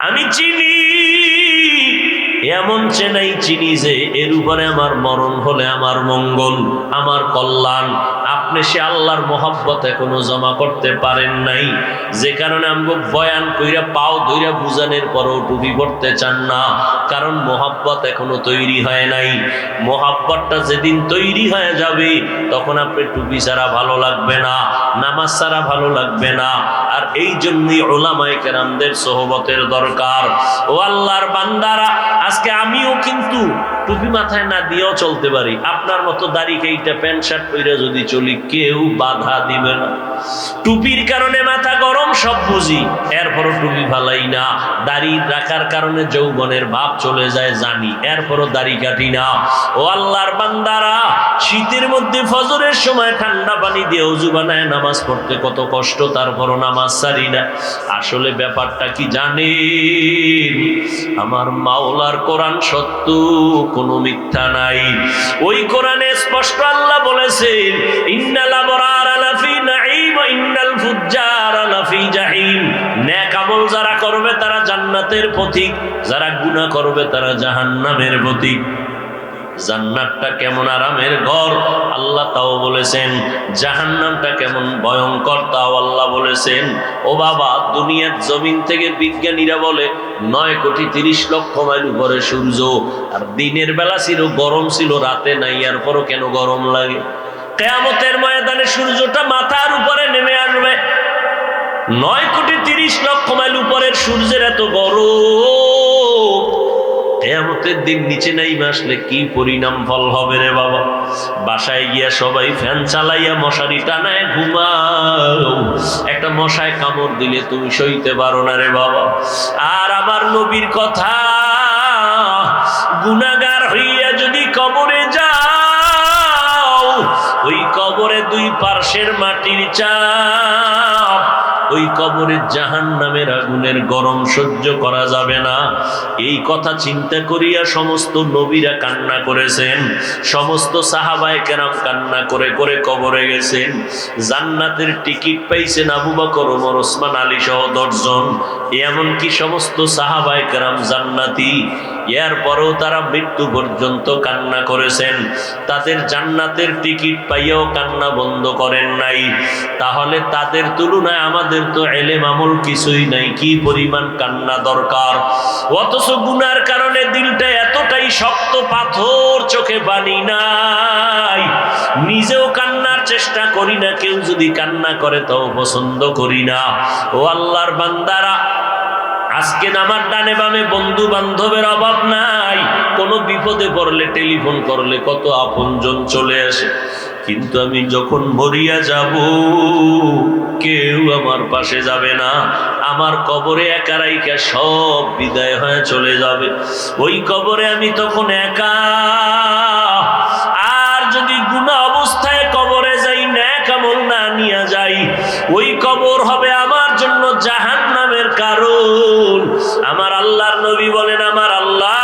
আমি চিনি। এমন চেনাই চিনি যে এর উপরে আমার মরণ হলে আমার মঙ্গল, আমার কল্যাণ আপনি সে আল্লাহর মোহাব্বত এখনও জমা করতে পারেন নাই। যে কারণে আমগো বয়ান কইরা, পাও ধইরা বুঝানোর পরও টুপি পড়তে চান না। কারণ মোহাব্বত এখনও তৈরি হয় নাই। মোহাব্বতটা যেদিন তৈরি হয়ে যাবে, তখন আপনি টুপি ছাড়া ভালো লাগবে না, নামাজ ছাড়া ভালো লাগবে না। আর এই জন্যই ওলামায়ে কেরামদের সোহবতের দরকার। ও আল্লাহর বান্দারা, আজকে আমিও কিন্তু টুপি মাথায় না দিয়েও চলতে পারি। আপনার মতো দাড়ি কেইটা প্যান্ট শার্ট পরে যদি চলি কেউ বাধা দিবে না। টুপির কারণে মাথা গরম, সব বুঝি। এরপরও টুপি ভালাই না। দাড়ি রাখার কারণে যৌবনের ভাব চলে যায় জানি। এরপরও দাড়ি কাটি না। ও আল্লাহর বান্দারা শীতের মধ্যে ফজরের সময় ঠান্ডা পানি দিয়ে উজু বানায় নামাজ পড়তে কত কষ্ট, তারপরও নামাজ সারি না। আসলে ব্যাপারটা কি জানেন? আমার মাওলার কোরআন সত্য, কোনো মিথ্যা নাই। ওই কোরআনে স্পষ্ট আল্লাহ বলেছেন, ইন্নাল আবরার লাফি নাঈম ওয়া ইন্নাল ফুজ্জার লাফি জাহিম। নেক আমল যারা করবে তারা জান্নাতের পথিক যারা গুনাহ করবে তারা জাহান্নামের পথিক জান্নাতটা কেমন আরামের ঘর? আল্লাহ তাও বলেছেন, জাহান্নামটা কেমন ভয়ঙ্কর তাও আল্লাহ বলেছেন। ও বাবা, দুনিয়ার জমিন থেকে বিজ্ঞানীরা বলে, নয় কোটি তিরিশ লক্ষ মাইল উপরে সূর্য, আর দিনের বেলা ছিল, গরম ছিল, রাতে নাই, আর পরও কেন গরম লাগে? কেয়ামতের ময়দানে সূর্যটা মাথার উপরে নেমে আসবে। নয় কোটি তিরিশ লক্ষ মাইল উপরের সূর্যের এত গরম কেয়ামতের দিন নিচে নাই আসলে কি পরিণাম ফল হবে রে বাবা? বাসায় গিয়া সবাই ফ্যান চালাইয়া মশারি টানায় ঘুমাও। একটা মশায় কামড় দিলে তুমি সইতে পারো না রে বাবা। আর আমার নবীর কথা গুনাগার হইয়া যদি কবরে যাও, ওই কবরে দুই পার্শ্বের মাটির চাপ ওই কবরের জাহান নামের আগুনের গরম সহ্য করা যাবে না। এই কথা চিন্তা করিয়া সমস্ত নবীরা কান্না করেছেন, সমস্ত সাহাবায় কেরাম কান্না করে করে কবরে গেছেন। জান্নাতের টিকিট পাইছেন আবু বকর, ওমর, ওসমান, আলী সহ দশজন। এমনকি সমস্ত সাহাবায় কেরাম জান্নাতি এর পরেও তারা মৃত্যু পর্যন্ত কান্না করেছেন। তাদের জান্নাতের টিকিট পাইয়াও কান্না বন্ধ করেন নাই। তাহলে তাদের তুলনায় আমাদের তো এলেম আমল কিছুই নাই, কি পরিমাণ কান্না দরকার? অথচ গুনার কারণে দিলটা এতটাই শক্ত পাথর চোখে পানি নাই। নিজেও কান্নার চেষ্টা করি না, কেউ যদি কান্না করে তাও পছন্দ করি না। ও আল্লাহর বান্দারা আজকে আমার ডানে বামে বন্ধু বান্ধবের অভাব নাই। কোনো বিপদে পড়লে টেলিফোন করলে কত আপনজন চলে আসে। কিন্তু আমি যখন মরিয়া যাব, কেউ আমার পাশে যাবে না। আমার কবরে একা রাইকা সব বিদায় হয়ে চলে যাবে। ওই কবরে আমি তখন একা। আর যদি গুণা অবস্থায় কবরে যাই না কামল না নিয়ে যাই, ওই কবর হবে আমার জন্য জাহান নামের কারণ। আমার আল্লাহর নবী বলেন, আমার আল্লাহ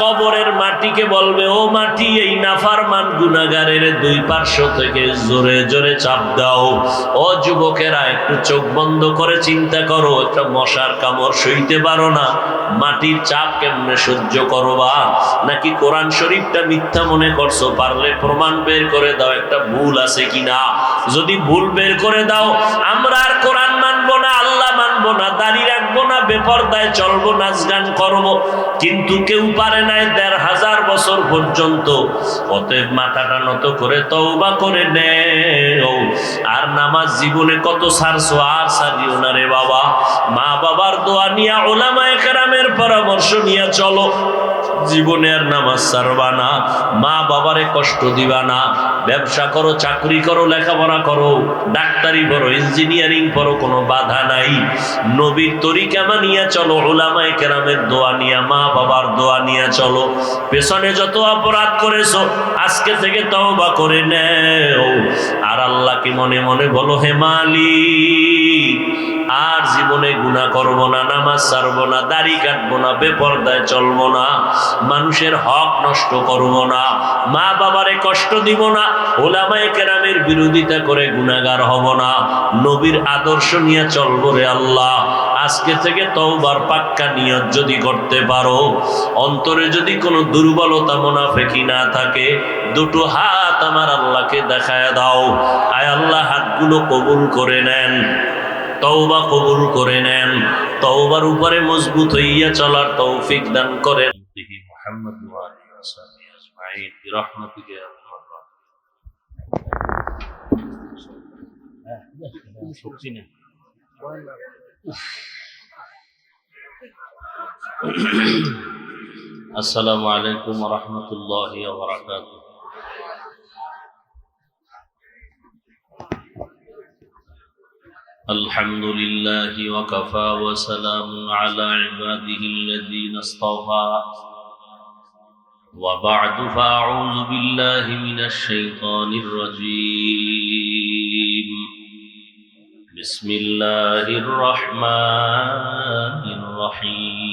কবরের মাটিকে বলবে, ও মাটি, এই নাফারমান গুনাগারের দুই পার্শ্ব থেকে জোরে জোরে চাপ দাও। ও যুবকেরা, একটু চোখ বন্ধ করে চিন্তা করো, একটা মশার কামড় সইতে পারো না। মাটির চাপ কেমনে সহ্য করো বা নাকি কোরআন শরীফটা মিথ্যা মনে করছ? পারলে প্রমাণ বের করে দাও, একটা ভুল আছে কিনা? যদি ভুল বের করে দাও, আমরা আর বেপরদায় চলবো, নাচ গান করব। কিন্তু কেউ পারে নাই দেড় হাজার বছর পর্যন্ত। অতএব মাথাটা নত করে তওবা করে নেও। আর নামাজ জীবনে কত সারছো আর সারিও না রে বাবা। মা বাবার দোয়া নিয়া ওলামায় কেরামের পরামর্শ নিয়ে চলো। জীবনে আর নামাজ সারবা না। মা বাবারে কষ্ট দিবা না। ব্যবসা করো, চাকরি করো, লেখাপড়া করো, ডাক্তারি করো ইঞ্জিনিয়ারিং করো কোনো বাধা নাই। নবীর তরিকা মানিয়া চলো ওলামায়ে কেরামের দোয়া নিয়া, মা বাবার দোয়া নিয়া চলো। পেছনে যত অপরাধ করেছ, আজকে থেকে তওবা করে নেও। আর আল্লাহকে মনে মনে বলো, হে মালিক আর জীবনে গুণা করব না, নামাজ ছাড়বো না, দাড়ি কাটব না, বেপর্দায় চলবো না, মানুষের হক নষ্ট করব না, মা বাবারে কষ্ট দিব না, ওলামায়ে কেরামের বিরোধিতা করে গুণাগার হব না, নবীর আদর্শ নিয়ে চলবো রে আল্লাহ, আজকে থেকে তওবার পাক্কা নিয়ত যদি করতে পারো, অন্তরে যদি কোনো দুর্বলতা মোনাফেকি না থাকে, দুটো হাত আমার আল্লাহকে দেখায় দাও, আয় আল্লাহ হাতগুলো কবুল করে নেন। তওবা কবুল করে নেন। তওবার উপরে মজবুত হইয়া চলার তৌফিক দান করেন। আসসালামু আলাইকুম রহমতুল্লাহ রাহমাতুল্লাহি الحمد لله وكفى وسلام على عباده الذين اصطفى. وبعد فأعوذ بالله من الشيطان الرجيم. بسم الله الرحمن الرحيم.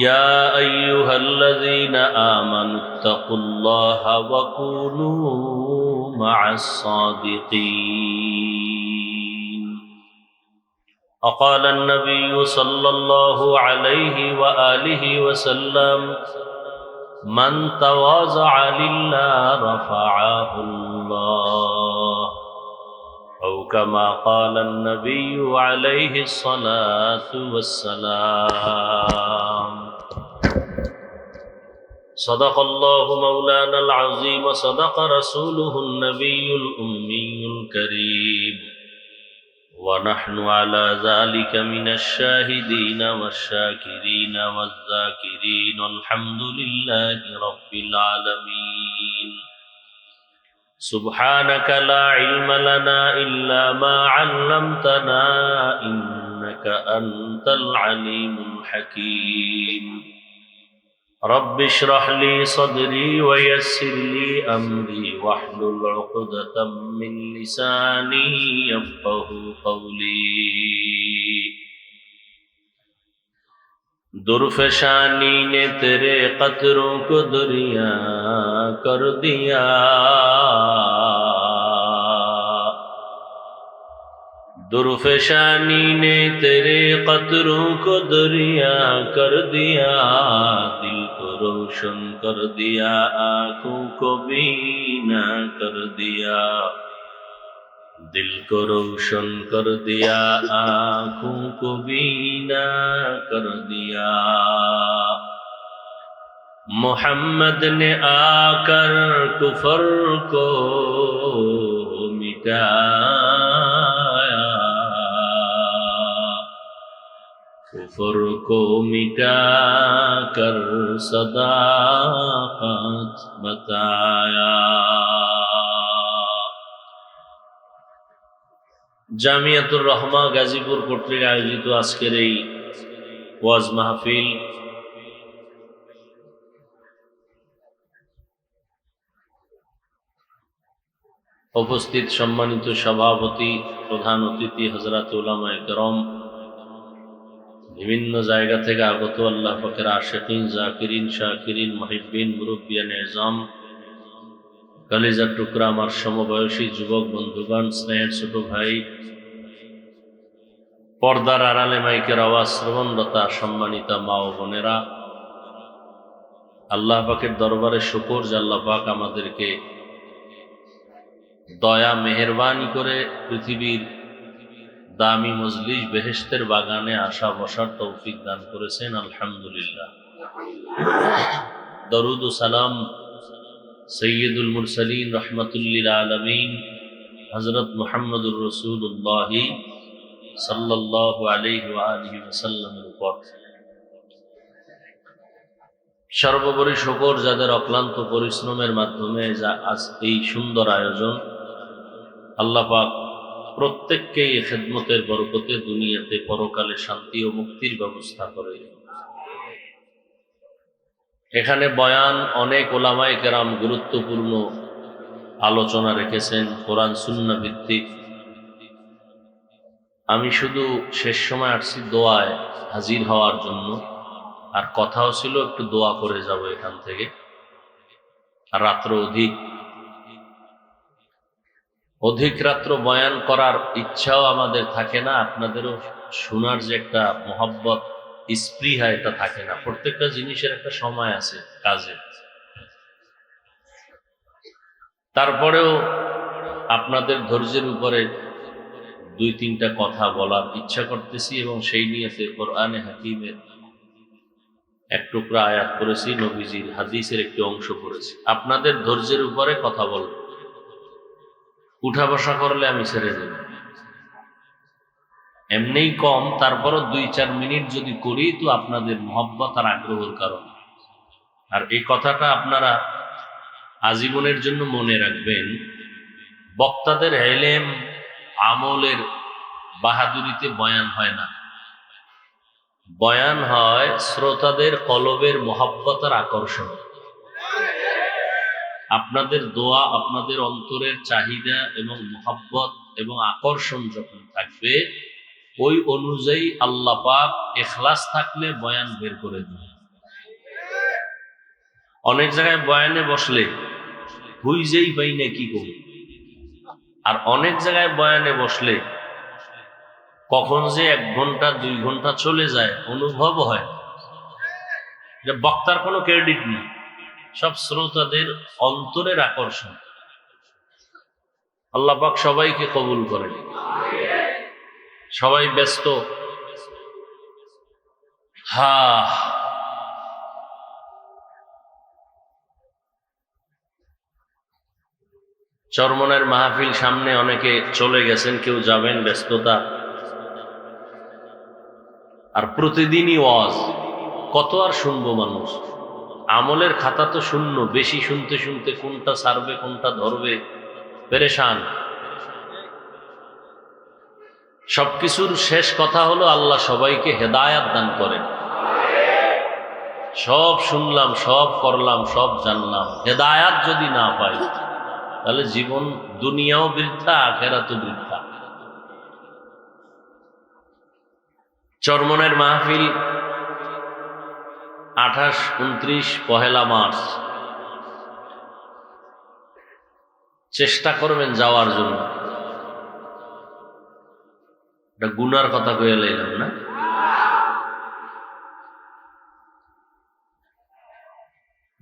يا أيها الذين آمنوا اتقوا الله وكونوا مع الصادقين. وقال النبي صلى الله عليه وآله وسلم من تواضع لله رفعه الله. أو كما قال النبي عليه الصلاة والسلام صدق الله مولانا العظيم وصدق رسوله النبي الأمي الكريم ونحن على ذلك من الشاهدين والشاكرين والذاكرين والحمد لله رب العالمين سبحانك لا علم لنا إلا ما علمتنا إنك أنت العليم الحكيم رب اشرح لي صدري ويسر لي أمري واحلل عقدة من لساني يفقه قولي. درفشانی نے تیرے قطروں کو دریا کر دیا درفشانی نے تیرے قطروں کو دریا کر دیا دل کو روشن کر دیا آنکھوں کو بینا کر دیا دل کو روشن کر دیا آنکھوں کو بینا کر دیا محمد نے آ کر کفر کو مٹا کفر کو مٹا کر صداقت بتایا জামিয়াতুর রহমা গাজীপুর কর্তৃক আয়োজিত আজকের এই ওয়াজ মাহফিল উপস্থিত সম্মানিত সভাপতি, প্রধান অতিথি হজরত উলামায় গরম বিভিন্ন জায়গা থেকে আগত আল্লাহ ফকের আশেকিন, জাকিরিন, শাকিরিন মহিবিন মুরব্বিয়ান এজম কালিজার টুকরা আমার সমবয়সী যুবক বন্ধুগণ, স্নেহের ছোট ভাই, পর্দার আড়ালে মাইকের আওয়াজ শ্রবণরতা সম্মানিতা মা ও বোনেরা, আল্লাহ পাকের দরবারে শুকর যে আল্লাহ পাক আমাদেরকে দয়া, মেহরবানি করে পৃথিবীর দামি মজলিস বেহেস্তের বাগানে আসা বসার তৌফিক দান করেছেন, আলহামদুলিল্লাহ। দরুদ সালাম সৈয়দুল মুরসালিন রহমতুল্লিল আলমিন হজরত মোহাম্মদুর রসুল্লাহি সাল্লাহ সর্বোপরি শকর যাদের অক্লান্ত পরিশ্রমের মাধ্যমে যা আজ এই সুন্দর আয়োজন, আল্লাহ পাক প্রত্যেককে এই খেদমতের বরকতে দুনিয়াতে পরকালে শান্তি ও মুক্তির ব্যবস্থা করে। এখানে বয়ান অনেক ওলামায় কেরাম গুরুত্বপূর্ণ আলোচনা রেখেছেন, কোরআন, সুন্না ভিত্তিক। আমি শুধু শেষ সময় আসছি দোয়ায় হাজির হওয়ার জন্য। আর কথাও ছিল একটু দোয়া করে যাব এখান থেকে। রাত্র অধিক অধিক রাত্র বয়ান করার ইচ্ছাও আমাদের থাকে না, আপনাদেরও শোনার যে একটা মহব্বত স্পৃহা এটা থাকে না। প্রত্যেকটা জিনিসের একটা সময় আছে কাজে। তারপরেও আপনাদের ধৈর্যের উপরে দুই তিনটা কথা বলার ইচ্ছা করতেছি এবং সেই নিয়েতে কোরআনে হাকিমের এক টুকরা আয়াত করেছি নবীজির হাদিসের একটি অংশ করেছি আপনাদের ধৈর্যের উপরে কথা বলব। উঠা বসা করলে আমি ছেড়ে দেব। এমনিই কম, তারপরও দুই চার মিনিট যদি করি তো আপনাদের মহব্বত আর আগ্রহের কারণ। আর এই কথাটা আপনারা আজীবনের জন্য মনে রাখবেন, বক্তাদের হেলেম আমলের বাহাদুরিতে বয়ান হয় না। বয়ান হয় শ্রোতাদের কলবের মহাব্বতার আকর্ষণ। আপনাদের দোয়া, আপনাদের অন্তরের চাহিদা এবং মহাব্বত এবং আকর্ষণ যখন থাকবে, ওই অনুযায়ী আল্লাহ পাক এখলাস থাকলে বয়ান বের করে দেবে অনেক জায়গায় বয়ানে বসলে হুইজেই পাই না কি করি? আর অনেক জায়গায় বয়ানে বসলে, কখন যে এক ঘণ্টা, দুই ঘণ্টা চলে যায়, অনুভব হয়। বক্তার কোনো ক্রেডিট নেই। সব শ্রোতাদের অন্তরের আকর্ষণ। আল্লাপাক সবাইকে কবুল করেন। সবাই ব্যস্ত। হা। চরমনের মাহফিল সামনে অনেকে চলে গেছেন, কেউ যাবেন, ব্যস্ততা। আর প্রতিদিনই ওয়াজ। কত আর শুনব মানুষ? আমলের খাতা তো শূন্য, বেশি শুনতে শুনতে কোনটা সারবে, কোনটা ধরবে? পেরেশান। সবকিছুর শেষ কথা হলো আল্লাহ সবাইকে হেদায়াত দান করেন। সব শুনলাম, সব করলাম, সব জানলাম। হেদায়াত যদি না পাই, তাহলে জীবন দুনিয়াও বৃদ্ধা আখেরাতও বৃদ্ধা চরমনের মাহফিল আঠাশ, উনত্রিশ, পহেলা মার্চ। চেষ্টা করবেন যাওয়ার জন্য। এটা গুনার কথা কয়ে লাইলাম, না?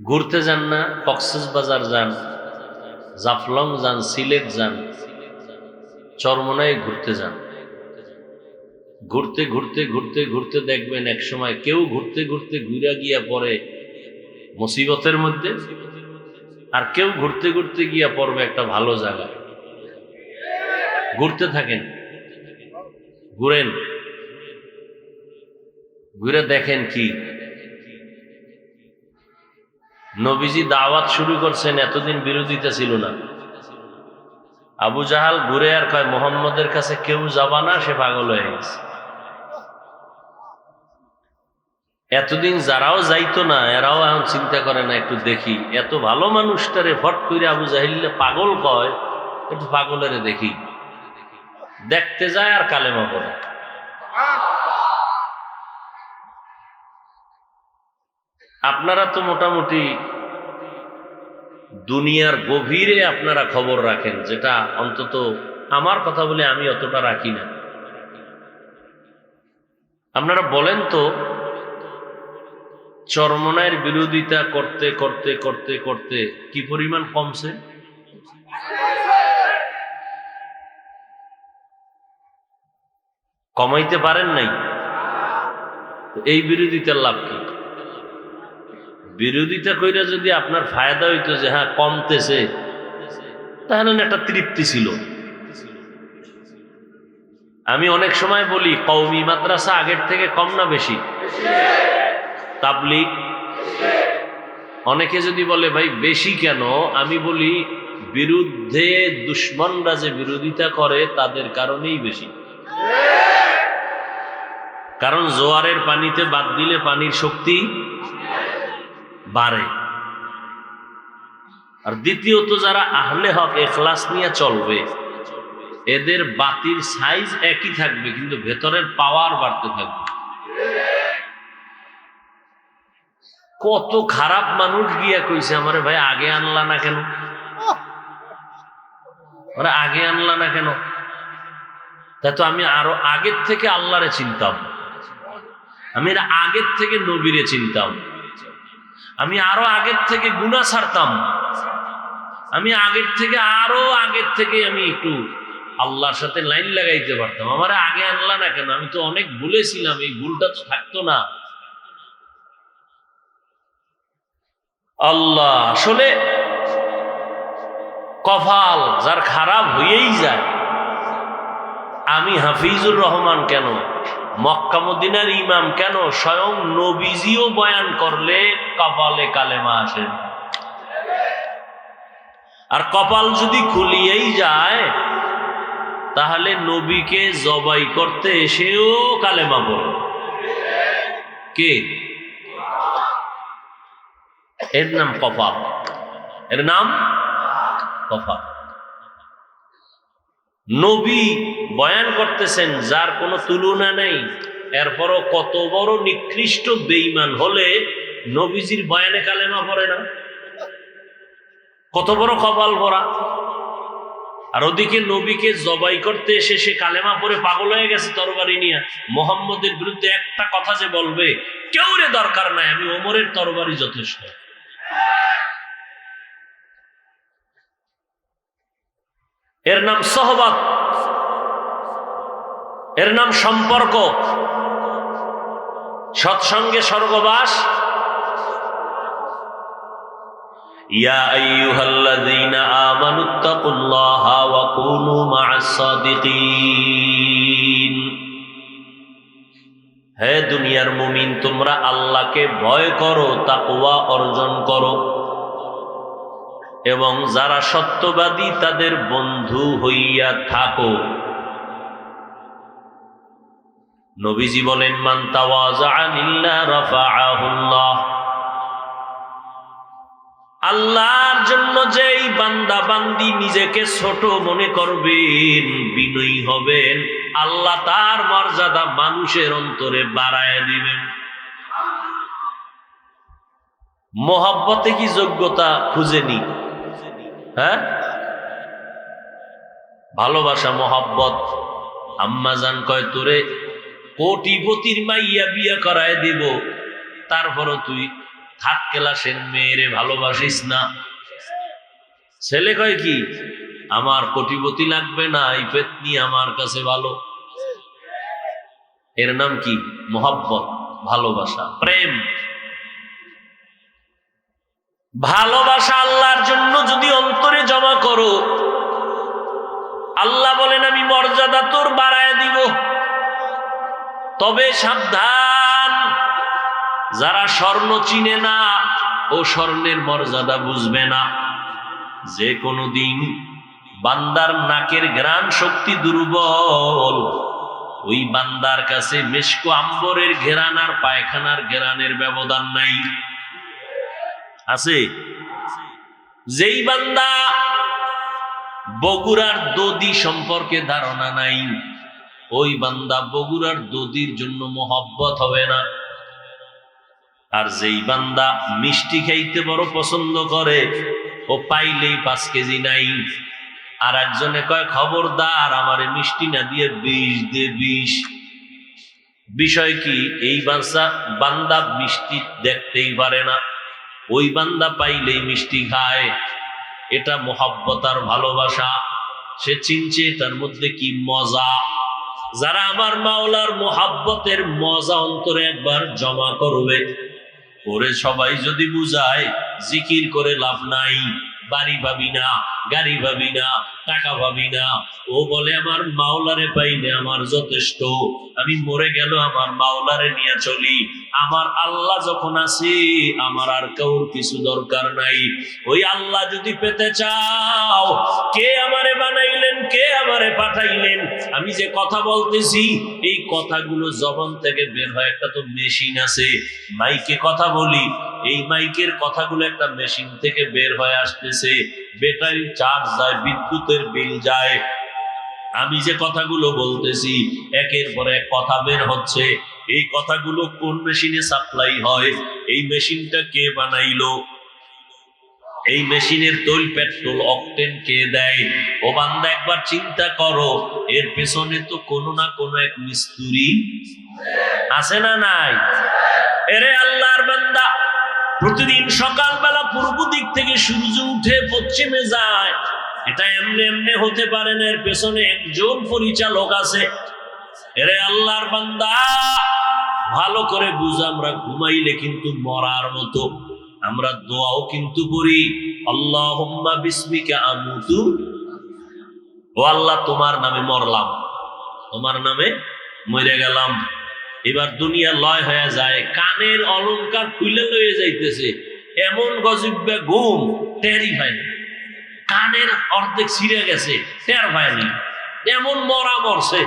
ঘুরতে যান না কক্সেস বাজার যান, জাফলং যান, সিলেট যান চরমনায় ঘুরতে যান। ঘুরতে ঘুরতে ঘুরতে ঘুরতে দেখবেন এক সময় কেউ ঘুরতে ঘুরতে ঘুরা গিয়া পড়ে মুসিবতের মধ্যে আর কেউ ঘুরতে ঘুরতে গিয়া পড়বে একটা ভালো জায়গা। ঘুরতে থাকেন। ঘুরেন। ঘুরে দেখেন কি? নবীজি দাওয়াত শুরু করছেন, এতদিন বিরোধিতা ছিল না। আবু জাহাল ঘুরে আর কয়, মোহাম্মদের কাছে কেউ যাবা না, সে পাগল হয়ে গেছে। এতদিন যারাও যাইতো না, এরাও এখন চিন্তা করে না, একটু দেখি। এত ভালো মানুষটারে ফট করে আবু জাহিল্লে পাগল কয়, একটু পাগলের দেখি। দেখতে যায় আর কালেমা পড়ে। আপনারা তো মোটামুটি দুনিয়ার গভীরে আপনারা খবর রাখেন, যেটা অন্তত আমার কথা বলে আমি অতটা রাখি না। আপনারা বলেন তো চরমনায়ের বিরোধিতা করতে করতে করতে করতে কি পরিমাণ কমছে? কমাইতে পারেন নাই। এই বিরোধিতার লাভ কি? বিরোধিতা কইরা যদি আপনার ফায়দা হইতো যে হ্যাঁ কমতেছে, তাহলে একটা তৃপ্তি ছিল। আমি অনেক সময় বলি কৌমি মাদ্রাসা আগের থেকে কম না বেশি? তাবলিক অনেকে যদি বলে, ভাই, বেশি কেন? আমি বলি, বিরুদ্ধে দুশ্মনরা যে বিরোধিতা করে, তাদের কারণেই বেশি। কারণ জোয়ারের পানিতে বাদ দিলে পানির শক্তি বাড়ে। আর দ্বিতীয়ত, যারা আহলে হক, এখলাস নিয়ে চলবে, এদের বাতির সাইজ একই থাকবে, কিন্তু ভেতরের পাওয়ার বাড়তে থাকবে। কত খারাপ মানুষ গিয়া কইছে, আমারে ভাই আগে আনলা না কেন? আগে আনলা না কেন? তা তো আমি আরও আগের থেকে আল্লাহরে চিনতাম। আমি আগের থেকে নবীরে চিনতাম। আমি আরও আগের থেকে গুণা ছাড়তাম। আমি আগের থেকে, আরও আগের থেকে আমি একটু আল্লাহর সাথে লাইন লাগাইতে পারতাম। আমার আগে আনলা না কেন? আমি তো অনেক ভুলেছিলাম, এই ভুলটা তো থাকতো না। আল্লাহ, আসলে কফাল যার খারাপ হয়েই যায়। আমি হাফিজুর রহমান কেন? মক্কা মদিনার ইমাম কেন? স্বয়ং নবীজিও বয়ান করলে কপালে কালেমা আসেন আর কপাল যদি খুলিয়েই যায়, তাহলে নবীকে জবাই করতে এসেও কালেমা বলে কে? এর নাম কপাল এর নাম কপাল নবী বয়ান করতেছেন, যার কোনো তুলনা নেই। এরপরও কত বড় নিকৃষ্ট বেইমান হলে নবীজির বয়ানে কালেমা পড়ে না? কত বড় কপাল ভরা। আর ওদিকে নবীকে জবাই করতে এসে সে কালেমা পরে পাগল হয়ে গেছে তরবারি নিয়ে। মোহাম্মদের বিরুদ্ধে একটা কথা যে বলবে, কেউ রে দরকার নাই, আমি ওমরের তরবারি যথেষ্ট। এর নাম সহবত। এর নাম সম্পর্ক। সৎসঙ্গে স্বর্গবাস। ইয়া ওয়া কুনু মা'আস সাদিকিন হে দুনিয়ার মুমিন, তোমরা আল্লাহকে ভয় করো, তাকওয়া অর্জন করো। এবং যারা সত্যবাদী, তাদের বন্ধু হইয়া থাকো। নবীজি বলেন, মান আল্লাহর জন্য যেই বান্দা বান্দি নিজেকে ছোট মনে করবেন, বিনয়ী হবেন। আল্লাহ তার মর্যাদা মানুষের অন্তরে বাড়ায় দিবেন। মোহাব্বতে কি যোগ্যতা খুঁজেনি হ্যাঁ? ভালোবাসা, মোহাব্বত। আম্মাজান কয়, তোরে কোটিপতির মাইয়া বিয়া করায় দিব। তারপরও তুই থাক ক্লাসের মেয়েরে ভালোবাসিস না। ছেলে কয় কি? আমার কোটিপতি লাগবে না, এই পেতনি আমার কাছে ভালো। এর নাম কি? মোহাব্বত, ভালোবাসা, প্রেম। ভালোবাসা আল্লাহর জন্য যদি অন্তরে জমা করো, আল্লাহ বলেন, আমি মর্যাদা তোর বাড়ায় দিব। তবে সাবধান, যারা স্বর্ণ চিনে না, ও স্বর্ণের মর্যাদা বুঝবে না। যে কোনো দিন বান্দার নাকের গ্রাণ শক্তি দুর্বল। ওই বান্দার কাছে মেশকো আম্বরের ঘেরান আর পায়খানার ঘেরানের ব্যবধান নাই। আছে? যেই বান্দা বগুড়ার দদি সম্পর্কে ধারণা নাই, ওই বান্দা বগুড়ার দদির জন্য মোহব্বত হবে না। আর যেই বান্দা মিষ্টি খাইতে বড় পছন্দ করে, ও পাইলেই পাঁচ কেজি নাই। আর একজনে কয়, খবরদার, আমারে মিষ্টি না দিয়ে বিষ দে, বিষ। বিষয় কি? এই বাচ্চা বান্দা মিষ্টি দেখতেই পারে না। ওই বান্দা পাইলেই মিষ্টি খায়। এটা মোহাব্বত ভালোবাসা। সে চিনছে তার মধ্যে কি মজা। যারা আমার মাওলার মোহাব্বতের মজা অন্তরে একবার জমা করবে। ওরে সবাই যদি বুঝায়, জিকির করে লাভ নাই, বাড়ি ভাবি না। গাড়ি ভাবি না, টাকা ভাবি না। ও বলে, আমার মাওলারে পাইলে আমার যথেষ্ট। আমি মরে গেল আমার মাওলারে নিয়ে চলি। আমার আল্লাহ যখন আছে আমার আর কাউর কিছু দরকার নাই। ওই আল্লাহ যদি পেতে চাও, কে আমারে বানাইলেন, কে আমারে পাঠাইলেন? আমি যে কথা বলতেছি, এই কথাগুলো জবান থেকে বের হয়। একটা তো মেশিন আছে, মাইকে কথা বলি। এই মাইকের কথাগুলো একটা মেশিন থেকে বের হয়ে আসতেছে। ব্যাটারি চার্জ যায়, বিদ্যুতের বিল যায়। আমি যে কথাগুলো বলতেছি, একের পর এক কথা বের হচ্ছে। এই কথাগুলো কোন মেশিনে সাপ্লাই হয়? এই মেশিনটা কে বানাইলো? এই মেশিনের তৈল পেট্রোল অকটেন কে দেয়? ও বান্দা, একবার চিন্তা করো, এর পেছনে তো কোনো না কোনো এক মিস্তুরি আছে না নাই? এরে আল্লাহর বান্দা! প্রতিদিন সকালবেলা পূর্ব দিক থেকে সূর্য উঠে পশ্চিমে যায়। এটা এমনি এমনি হতে পারে না, এর পেছনে একজন পরিচালক আছে। এরে আল্লাহর বান্দা, ভালো করে বুঝ, আমরা ঘুমাইলে কিন্তু মরার মতো। আমরা দোয়াও কিন্তু করি। আল্লাহুম্মা বিসমিকা আমুতু। ও আল্লাহ, তোমার নামে মরলাম। তোমার নামে মরে গেলাম। এবার দুনিয়া লয় হয়ে যায়, কানের অলংকার খুলে লয়ে যাইতেছে। এমন গজিব্যা ঘুম টেরই হয় না। কানের অর্ধেক ছিঁড়ে গেছে, টের হয়নি এমন মরা মরছে।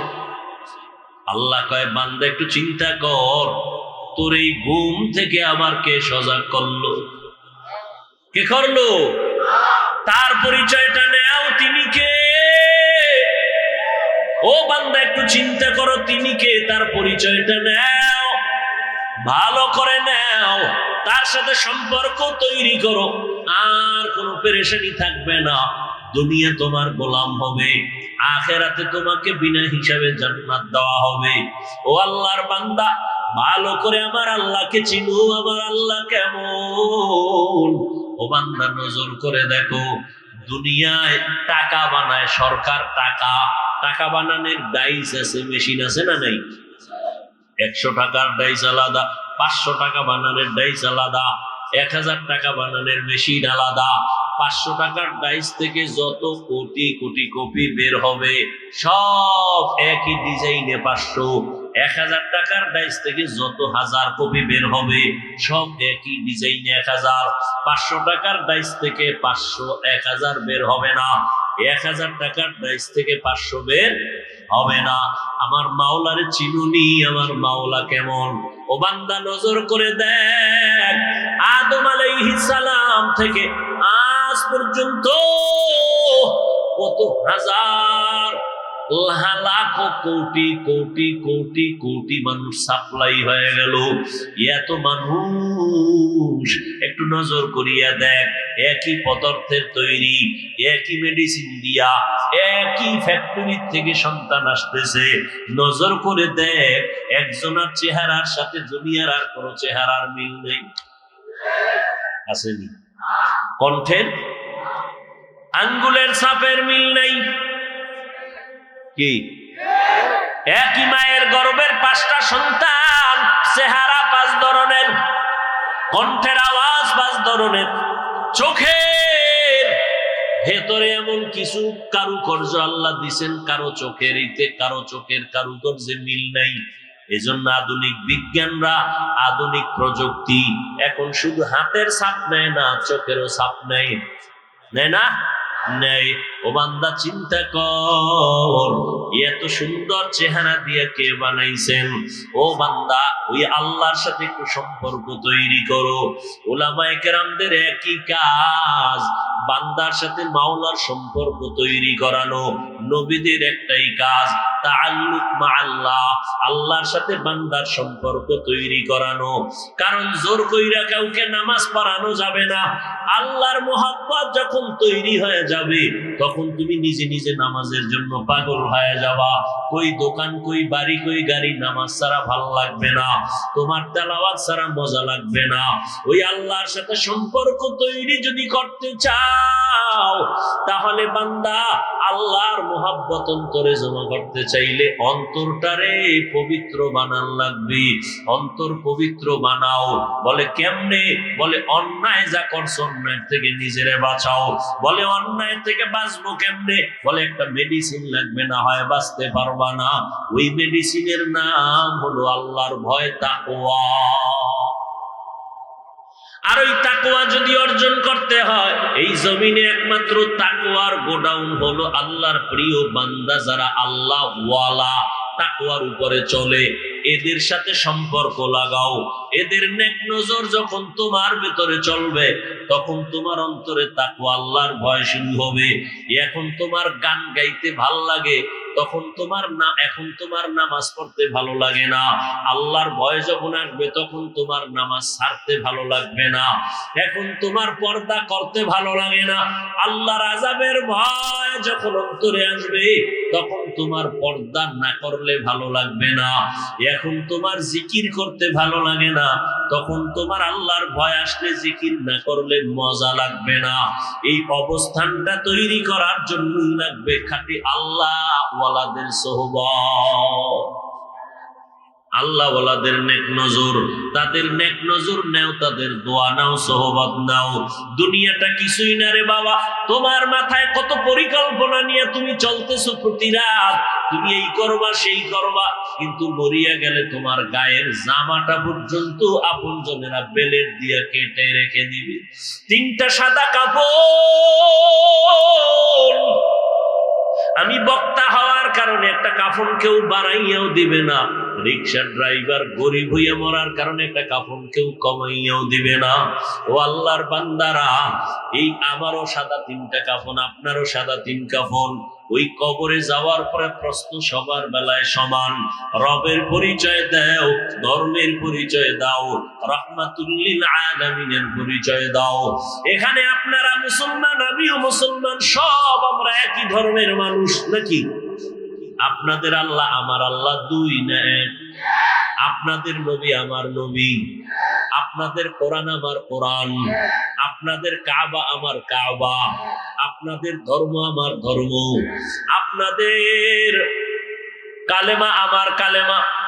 আল্লাহ কয়, বান্দা, একটু চিন্তা কর, তোর এই ঘুম থেকে আবার কে সজাগ করল? কে করল? তার পরিচয়টা নেও, তিনি কে? ও বান্দা, একটু চিন্তা করো, তিনি কে? তার পরিচয়টা নেও, ভালো করে নেও, তার সাথে সম্পর্ক তৈরি করো, আর কোনো পেরেশানি থাকবে না। দুনিয়া তোমার গোলাম হবে, আখেরাতে তোমাকে বিনা হিসাবে জান্নাত দেওয়া হবে। ও আল্লাহর বান্দা, ভালো করে আমার আল্লাহকে চিনো, আমার আল্লাহ কেমন? ও বান্দা, নজর করে দেখো, দুনিয়ায় টাকা বানায় সরকার টাকা। টাকা বানানোর ডাইস আছে মেশিন আছে না নাই? একশো টাকার ডাইস আলাদা, পাঁচশো টাকা বানানোর ডাইস আলাদা, এক হাজার টাকা বানানোর মেশিন আলাদা। পাঁচশো টাকার ডাইস থেকে যত কোটি কোটি কপি বের হবে, সব একই ডিজাইনে পাঁচশো। এক হাজার টাকার ডাইস থেকে যত হাজার কপি বের হবে, সব একই ডিজাইনে এক হাজার। পাঁচশো টাকার ডাইস থেকে পাঁচশো এক হাজার বের হবে না। এক হাজার টাকার প্রাইস থেকে পাঁচশো বের হবে না। আমার মাওলার চিনুনি, আমার মাওলা কেমন? ও বান্দা, নজর করে দেখ। আদম আলাইহিস সালাম থেকে আজ পর্যন্ত কত হাজার লাখ কোটি কোটি কোটি কোটি মানুষ সাপ্লাই হয়ে গেল। এত মানুষ, একটু নজর করিয়া দেখ, একই পদার্থের তৈরি, একই মেডিসিন দিয়া, একই ফ্যাক্টরি থেকে সন্তান আসতেছে। নজর করে দেখ, একজনের চেহারার সাথে দুনিয়ার আর কোনো চেহারার মিল নেই। আসেনি। কণ্ঠের আঙ্গুলের সাপের মিল নেই। কি? একই মায়ের গর্বের পাঁচটা সন্তান, চেহারা পাঁচ ধরনের, কণ্ঠের আওয়াজ পাঁচ ধরনের, চোখের ভেতরে এমন কিছু কারুকার্য আল্লাহ দিছেন, কারও চোখের ইতে, কারও চোখের কারুকার্যে মিল নাই। এজন্য আধুনিক বিজ্ঞানরা, আধুনিক প্রযুক্তি, এখন শুধু হাতের ছাপ নেয় না, চোখেরও ছাপ নেয়। নেয় না? নেই ও বান্দা, চিন্তা কর, এত সুন্দর চেহারা দিয়ে কে বানাইছেন? ও বান্দা, ওই আল্লাহর সাথে একটু সম্পর্ক তৈরি করো। ওলামায়ে কেরামদের একই কাজ, বান্দার সাথে মাওলার সম্পর্ক তৈরি করানো, নবীদের একটাই কাজ, তাআল্লুক মা আল্লাহ আল্লাহর সাথে বান্দার সম্পর্ক তৈরি করানো। কারণ জোর কইরা কাউকে নামাজ পড়ানো যাবে না। আল্লাহর মোহাব্বত যখন তৈরি হয়ে যাবে, তখন তুমি নিজে নিজে নামাজের জন্য পাগল হয়ে যাবা, কই দোকান, কই বাড়ি, কই গাড়ি, নামাজ ছাড়া ভালো লাগবে না। তোমার তেলাওয়াত ছাড়া মজা লাগবে না। ওই আল্লাহর সাথে সম্পর্ক তৈরি যদি করতে চাও, তাহলে বান্দা আল্লাহর মোহাব্বত অন্তরে জমা করতে চাইলে অন্তরটারে পবিত্র বানান লাগবে। অন্তর পবিত্র বানাও। বলে কেমনে? বলে অন্যায় যা করছ অন্যায় থেকে নিজেরে বাঁচাও। বলে অন্যায় থেকে বাঁচবো কেমনে? বলে একটা মেডিসিন লাগবে না হয় বাঁচতে পারবা না। ওই মেডিসিনের নাম হলো আল্লাহর ভয় তাকওয়া। আর ওই তাকুয়া যদি অর্জন করতে হয়, এই জমিনে একমাত্র তাকওয়ার গোডাউন হলো আল্লাহর প্রিয় বান্দা যারা আল্লাহ ওয়ালা তাকওয়ার উপরে চলে। এদের সাথে সম্পর্ক লাগাও। এদের নেক নজর যখন তোমার ভেতরে চলবে, তখন তোমার অন্তরে তাকু আল্লাহর ভয় শুরু হবে। এখন তোমার গান গাইতে ভালো লাগে তখন তোমার না, এখন তোমার নামাজ পড়তে ভালো লাগে না। আল্লাহর ভয় যখন আসবে, তখন তোমার নামাজ ছাড়তে ভালো লাগবে না। এখন তোমার পর্দা করতে ভালো লাগে না। আল্লাহর আজাবের ভয় যখন অন্তরে আসবে তখন তোমার পর্দা না করলে ভালো লাগবে না। এখন তোমার জিকির করতে ভালো লাগে না। তখন তোমার আল্লাহর ভয় আসলে জিকির না করলে মজা লাগবে না। এই অবস্থানটা তৈরি করার জন্যই লাগবে খাটি আল্লাহ ওয়ালাদের সোহবত। আল্লাহ ওয়ালাদের নেক নজর, তাদের নেক নজর নেও, তাদের দোয়া নাও সহবত নাও। দুনিয়াটা কিছুই না রে বাবা। তোমার মাথায় কত পরিকল্পনা নিয়ে তুমি চলতেছো প্রতি রাত। তুমি এই করবা, সেই করবা। কিন্তু মরিয়া গেলে তোমার গায়ের জামাটা পর্যন্ত আপন জনেরা বেলের দিয়া কেটে রেখে দিবে। তিনটা সাদা কাপড়। আমি বক্তা হওয়ার কারণে একটা কাফন কেউ বাড়াইয়াও দিবে না। রিক্সা ড্রাইভার গরিব হইয়া মরার কারণে একটা কাফন কেউ কমাইয়াও দিবে না। ও আল্লাহর বান্দারা, এই আমারও সাদা তিনটা কাফন, আপনারও সাদা তিন কাফন। ওই কবরে যাওয়ার পরে প্রশ্ন সবার বেলায় সমান। রবের পরিচয় দাও, ধর্মের পরিচয় দাও, রহমাতুল্লিল আলামিনের পরিচয় দাও। এখানে আপনারা মুসলমান, আমিও মুসলমান, সব আমরা একই ধর্মের মানুষ, নাকি? আপনাদের আল্লাহ আমার আল্লাহ দুই না এক। আপনাদের নবী আমার নবী। আপনাদের কোরআন আমার কোরআন। আপনাদের কাবা আমার কাবা। আপনাদের ধর্ম আমার ধর্ম। আপনাদের কালেমা আমার কালেমা।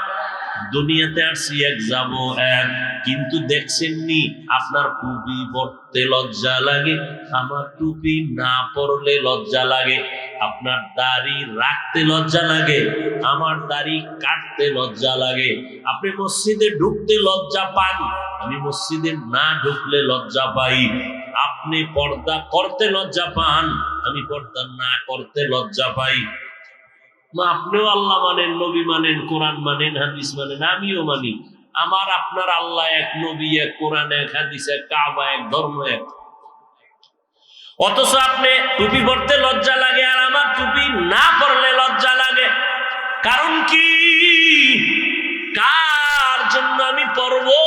দুনিয়াতে আসছি এক যাব এক। কিন্তু দেখছেননি আপনার টুপি পরতে লজ্জা লাগে? আমার টুপি না পরলে লজ্জা লাগে। আপনার দাড়ি রাখতে লজ্জা লাগে। আমার দাড়ি কাটতে লজ্জা লাগে। আপনি মসজিদে ঢুকতে লজ্জা পান? আমি মসজিদে না ঢুকলে লজ্জা পাই। আপনি পর্দা করতে লজ্জা পান? আমি পর্দা না করতে লজ্জা পাই। আপনিও আল্লাহ মানেন, নবী মানেন, কোরআন মানেন, হাদিস মানেন, আমিও মানি। আমার, আপনার আল্লাহ এক, নবী এক, কোরআন এক, হাদিস এক, কাবা এক, ধর্ম এক। অথচ আপনি টুপি পরতে লজ্জা লাগে আর আমার টুপি না পরলে লজ্জা লাগে। কারণ কি? কার জন্য আমি পরবো?